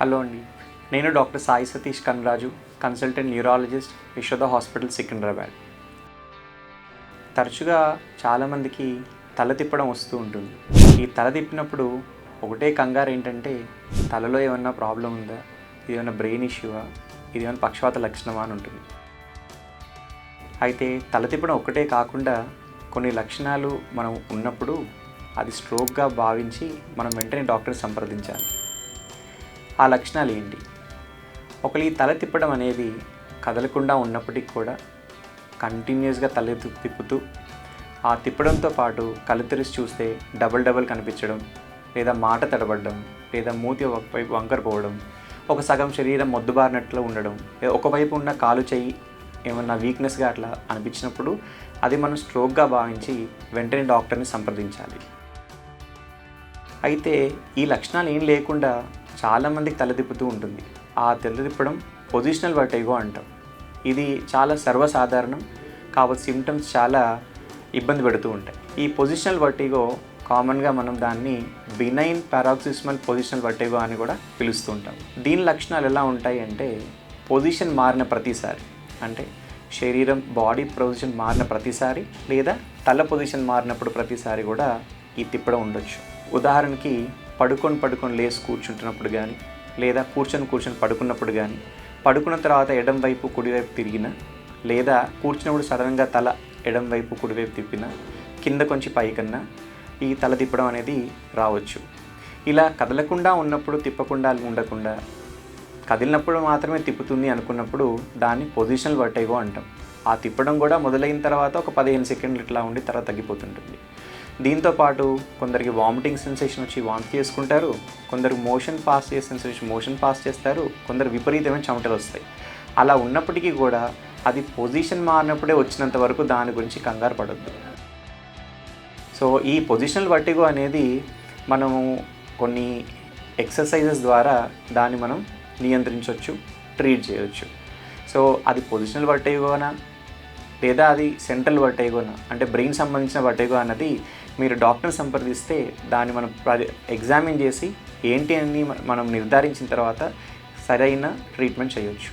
Hello అండి. నేను doctor Sai Satish Kanraju consultant neurologist Yashoda hospital Secunderabad. తరచుగా చాలామందికి తల తిప్పడం వస్తూ ఉంటుంది. ఈ తల తిప్పినప్పుడు ఒకటే కంగారు ఏంటంటే తలలో ఏమన్నా ప్రాబ్లం ఉందా? ఇది ఏమైనా బ్రెయిన్ ఇష్యూవా? ఇది ఏమైనా పక్షవాత లక్షణమా అని ఉంటుంది. అయితే తల తిప్పడం ఒకటే కాకుండా కొన్ని లక్షణాలు మనం ఉన్నప్పుడు అది స్ట్రోక్గా భావించి మనం వెంటనే డాక్టర్ సంప్రదించాలి. ఆ లక్షణాలు ఏంటి ఒకళ్ళు తల తిప్పడం అనేది కదలకుండా ఉన్నప్పటికీ కూడా కంటిన్యూస్గా తల తిప్పుతూ ఆ తిప్పడంతో పాటు కళ్ళు తెరిచి చూస్తే డబల్ డబల్ కనిపించడం లేదా మాట తడబడడం లేదా మూతి ఒకవైపు వంకర పోవడం ఒక సగం శరీరం మొద్దుబారినట్లు ఉండడం ఒకవైపు ఉన్న కాలు చెయ్యి ఏమన్నా వీక్నెస్గా అట్లా అనిపించినప్పుడు అది మనం స్ట్రోక్గా భావించి వెంటనే డాక్టర్ని సంప్రదించాలి. అయితే ఈ లక్షణాలు ఏం లేకుండా చాలామందికి తలదిప్పుతూ ఉంటుంది. ఆ తలదిప్పడం పొజిషనల్ వర్టైగో అంటాం. ఇది చాలా సర్వసాధారణం కాబట్టి సిమ్టమ్స్ చాలా ఇబ్బంది పెడుతూ ఉంటాయి. ఈ పొజిషనల్ వర్టిగో కామన్గా మనం దాన్ని బినైన్ పారాక్సిస్మల్ పొజిషనల్ వర్టిగో అని కూడా పిలుస్తూ ఉంటాం. దీని లక్షణాలు ఎలా ఉంటాయి అంటే పొజిషన్ మారిన ప్రతిసారి అంటే శరీరం బాడీ పొజిషన్ మారిన ప్రతిసారి లేదా తల పొజిషన్ మారినప్పుడు ప్రతిసారి కూడా ఈ తిప్పడం ఉండొచ్చు. ఉదాహరణకి పడుకొని పడుకొని లేచి కూర్చుంటున్నప్పుడు కానీ లేదా కూర్చొని కూర్చొని పడుకున్నప్పుడు కానీ పడుకున్న తర్వాత ఎడం వైపు కుడివైపు తిరిగిన లేదా కూర్చున్నప్పుడు సడన్గా తల ఎడం వైపు కుడివైపు తిప్పిన కింద కొంచెం పైకన్నా ఈ తల తిప్పడం అనేది రావచ్చు. ఇలా కదలకుండా ఉన్నప్పుడు తిప్పకుండా ఉండకుండా కదిలినప్పుడు మాత్రమే తిప్పుతుంది అనుకున్నప్పుడు దాన్ని పొజిషనల్ వర్టైగో అంటాం. ఆ తిప్పడం కూడా మొదలైన తర్వాత ఒక పదిహేను సెకండ్లు ఇట్లా ఉండి తర్వాత తగ్గిపోతుంటుంది. దీంతో పాటు కొందరికి వామిటింగ్ సెన్సేషన్ వచ్చి వామిట్ చేసుకుంటారు కొందరు మోషన్ పాస్ చేసే సెన్సేషన్ మోషన్ పాస్ చేస్తారు కొందరు విపరీతమైన చెమటలు వస్తాయి. అలా ఉన్నప్పటికీ కూడా అది పొజిషన్ మారినప్పుడే వచ్చినంత వరకు దాని గురించి కంగారు పడద్దు. సో ఈ పొజిషనల్ వర్టిగో అనేది మనము కొన్ని ఎక్సర్సైజెస్ ద్వారా దాన్ని మనం నియంత్రించవచ్చు ట్రీట్ చేయవచ్చు సో అది పొజిషనల్ వర్టిగోనా లేదా అది సెంట్రల్ వర్టైగోనా అంటే బ్రెయిన్ సంబంధించిన వర్టైగో అన్నది మీరు డాక్టర్ని సంప్రదిస్తే దాన్ని మనం ఎగ్జామిన్ చేసి ఏంటి అని మనం నిర్ధారించిన తర్వాత సరైన ట్రీట్మెంట్ చేయొచ్చు.